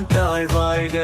தாழ்வாழ்க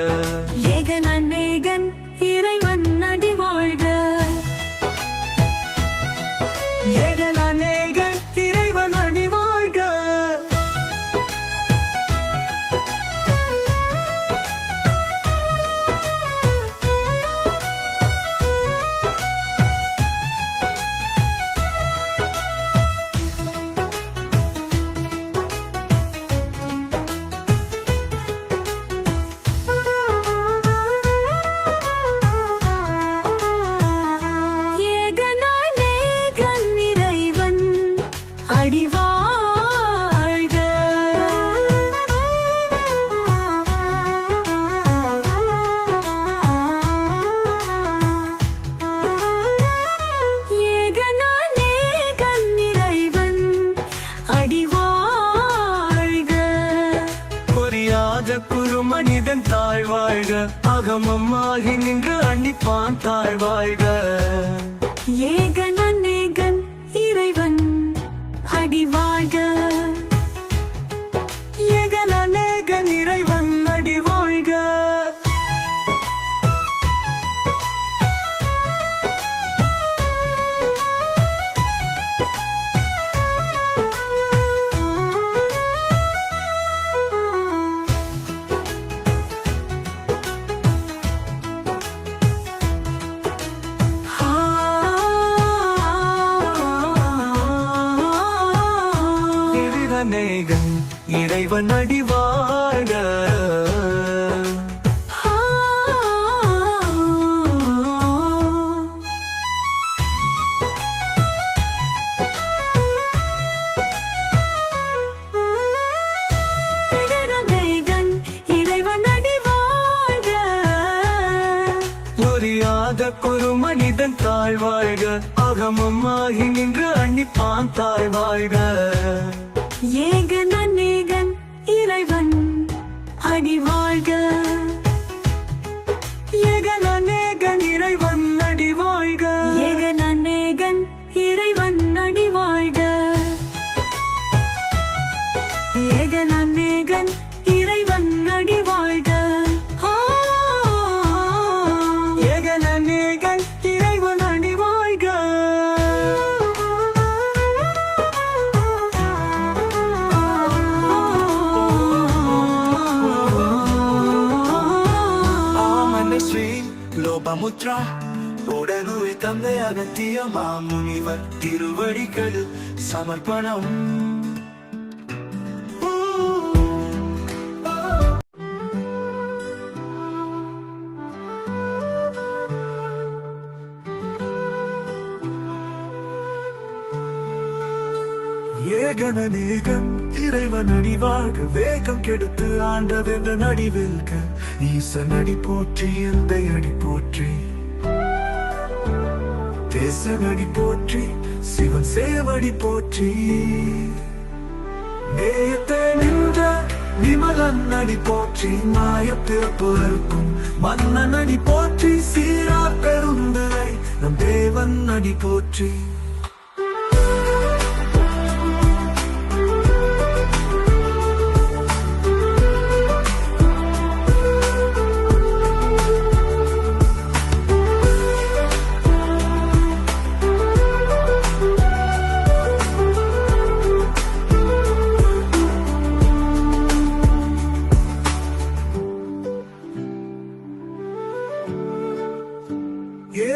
தாழ்வாழ்க அகமம் ஆகி நின்று அன்னிப்பான் தாழ்வாழ்க ஏகன் அநேகன் இறைவன் அடி வாழ்க. ஏகன் அநே அநேகன் இறைவன் அடி வாழ்க அநேகன் இறைவன் அடி வாழ்க புரியாத குரு மனிதன் தாழ்வாழ்க அகமம் ஆகி நின்று அன்னிப்பான் தாழ்வாழ்க. ஏகன் அநேகன் இறைவன் அடி வாழ்க. லோபமுத்ரா உடனுவை தந்தை அகத்திய மாமுனிவர் திருவடிகள் சமர்ப்பணம். ஏகன நேகம் இறைவன் அடிவாக வேகம் கெடுத்து ஆண்டவென்ற நடிவில்க. ஈசன் அடி போற்றி எந்தை அடி போற்றி. தேசன் அடி போற்றி சிவன் சேவடி போற்றி. நேயத்தை நின்ற விமலன் அடி போற்றி மாய பிறப்பு அறுக்கும். மன்னன் அடி போற்றி சீரா பெருந்தலை நம் தேவன் அடி போற்றி.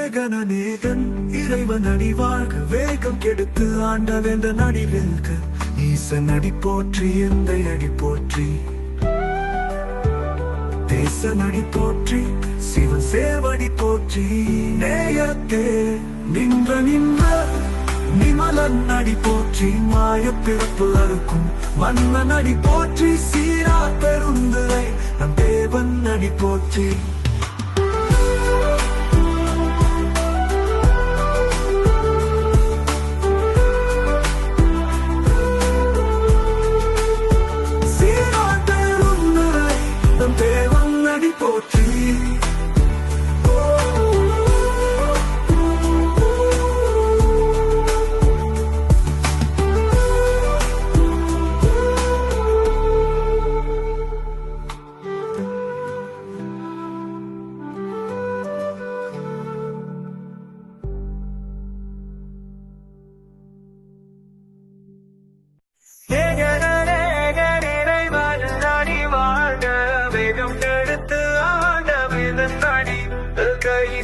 ஏகனநேகன் இறைவன் அடிவாழ்க வேகம் கெடுத்து ஆண்டவென்ற நடிவெல்க ஈசன் அடி போற்றி எந்தை அடி போற்றி. தேசன் அடி போற்றி சிவன் சேவடி போற்றி. நேயத்தே நின்ற நின்ற நிமலன் அடி போற்றி. மாய பிறப்பு அறுக்கும் மன்னன் அடி போற்றி. சீரா பெருந்துரை நம் தேவன் அடி போற்றி.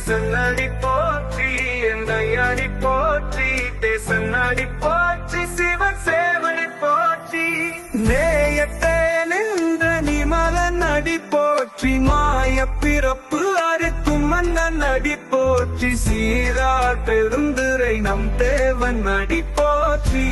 தேசன் அடி போற்றி என் அடி போற்றி தேசன் அடி போற்றி சிவன் சேவனை போற்றி. நேயத்தே நின்ற நீ மகன் அடி போற்றி மாய பிறப்பு அறுக்கும் மன்னன் அடி போற்றி சீரா பெருந்துரை நம் தேவன் அடி போற்றி.